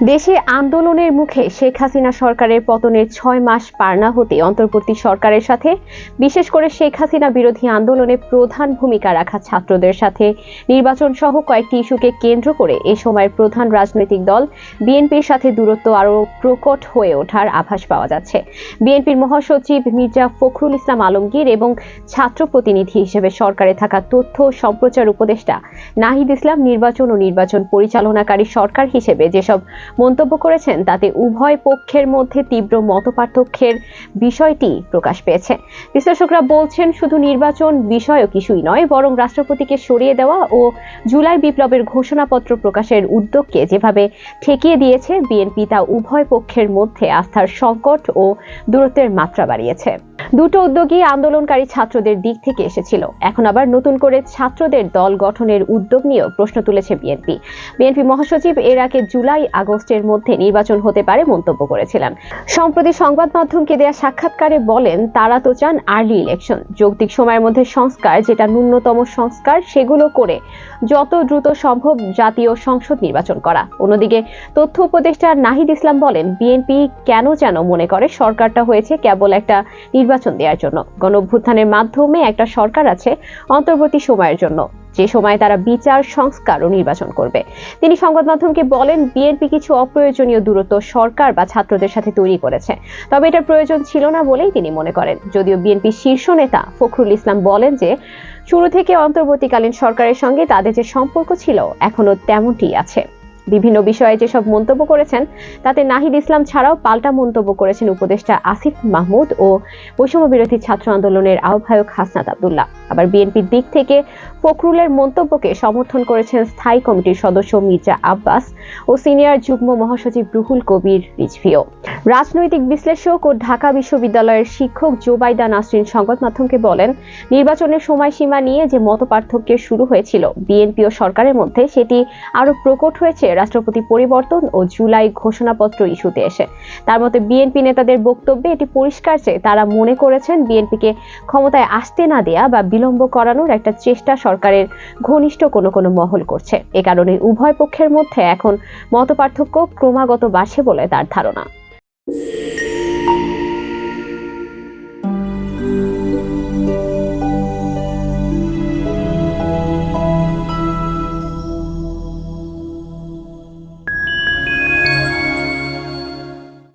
দেশে আন্দোলনের মুখে শেখ হাসিনা সরকারের পতনের ছয় মাস পার না হতে অন্তর্বর্তী সরকারের সাথে, বিশেষ করে শেখ হাসিনা বিরোধী আন্দোলনে প্রধান ভূমিকা রাখা ছাত্রদের সাথে। নির্বাচন সহ কয়েকটি ইস্যুকে কেন্দ্র করে এ সময়ের প্রধান রাজনৈতিক দল বিএনপির সাথে দূরত্ব আরও প্রকট হয়ে ওঠার আভাস পাওয়া যাচ্ছে। বিএনপির মহাসচিব মির্জা ফখরুল ইসলাম আলমগীর এবং ছাত্র প্রতিনিধি হিসেবে সরকারে থাকা তথ্য সম্প্রচার উপদেষ্টা নাহিদ ইসলাম নির্বাচন ও নির্বাচন পরিচালনাকারী সরকার হিসেবে যেসব মন্তব্য করেছেন, তাতে উভয় পক্ষের মধ্যে তীব্র মতপার্থক্যের বিষয়টি প্রকাশ পেয়েছে। বিশ্লেষকরা বলছেন, শুধু নির্বাচন বিষয়ও কিছুই নয়, বরং রাষ্ট্রপতিকে সরিয়ে দেওয়া ও জুলাই বিপ্লবের ঘোষণাপত্র প্রকাশের উদ্যোগকে যেভাবে ঠেকিয়ে দিয়েছে, বিএনপি তা উভয় পক্ষের মধ্যে আস্থার সংকট ও দূরত্বের মাত্রা বাড়িয়েছে। দুটো উদ্যোগই আন্দোলনকারী ছাত্রদের দিক থেকে এসেছিল। এখন আবার নতুন করে ছাত্রদের দল গঠনের উদ্যোগ নিয়েও প্রশ্ন তুলেছে বিএনপি। বিএনপি মহাসচিব এর আগে জুলাই আগস্টের মধ্যে নির্বাচন হতে পারে মন্তব্য করেছিলেন। সম্প্রতি সংবাদ মাধ্যমকে দেয়া সাক্ষাৎকারে বলেন, তারা তো চান আর্লি ইলেকশন। যৌক্তিক সময়ের মধ্যে সংস্কার, যেটা ন্যূনতম সংস্কার, সেগুলো করে যত দ্রুত সম্ভব জাতীয় সংসদ নির্বাচন করা। অন্যদিকে তথ্য উপদেষ্টা নাহিদ ইসলাম বলেন, বিএনপি কেন যেন মনে করে সরকারটা হয়েছে কেবল একটা নির্বাচন দেওয়ার জন্য। গণ অভ্যুত্থানের মাধ্যমে একটা সরকার আছে অন্তর্বর্তী সময়ের জন্য। যে সময় তারা বিচার, সংস্কার ও নির্বাচন করবে। তিনি সংবাদ মাধ্যমকে বলেন, বিএনপি কিছু অপ্রয়োজনীয় দূরত্ব সরকার বা ছাত্রদের সাথে তৈরি করেছে। তবে এটার প্রয়োজন ছিল না বলেই তিনি মনে করেন। যদিও বিএনপি শীর্ষ নেতা ফখরুল ইসলাম বলেন যে, শুরু থেকে অন্তর্বর্তীকালীন সরকারের সঙ্গে তাদের যে সম্পর্ক ছিল এখনও তেমনটি আছে। বিভিন্ন বিষয়ে যেসব মন্তব্য করেছেন, তাতে নাহিদ ইসলাম ছাড়াও পাল্টা মন্তব্য করেছেন উপদেষ্টা আসিফ মাহমুদ ও বৈষম্য বিরোধী ছাত্র আন্দোলনের আহ্বায়ক হাসনাত আবদুল্লাহ। আবার বিএনপির দিক থেকে ফখরুলের মন্তব্যকে সমর্থন করেছেন স্থায়ী কমিটির সদস্য মির্জা আব্বাস ও সিনিয়র যুগ্ম মহাসচিব রুহুল কবির রিজভিও। রাজনৈতিক বিশ্লেষক ও ঢাকা বিশ্ববিদ্যালয়ের শিক্ষক জোবাইদা নাসরিন সংবাদ মাধ্যমকে বলেন, নির্বাচনের সময়সীমা নিয়ে যে মতপার্থক্যের শুরু হয়েছিল, বিএনপি ও সরকারের মধ্যে সেটি আরও প্রকট হয়েছে। রাষ্ট্রপতি পরিবর্তন ও জুলাই ঘোষণাপত্র ইস্যুতে এসে। তার মতে, বিএনপি নেতাদের বক্তব্যে এটি পরিষ্কার যে তারা মনে করেছেন বিএনপিকে ক্ষমতায় আসতে না দেয়া বা বিলম্ব করানোর একটা চেষ্টা সরকারের ঘনিষ্ঠ কোনো কোনো মহল করছে। এ কারণে উভয় পক্ষের মধ্যে এখন মতপার্থক্য ক্রমাগত বাড়ছে বলে তার ধারণা।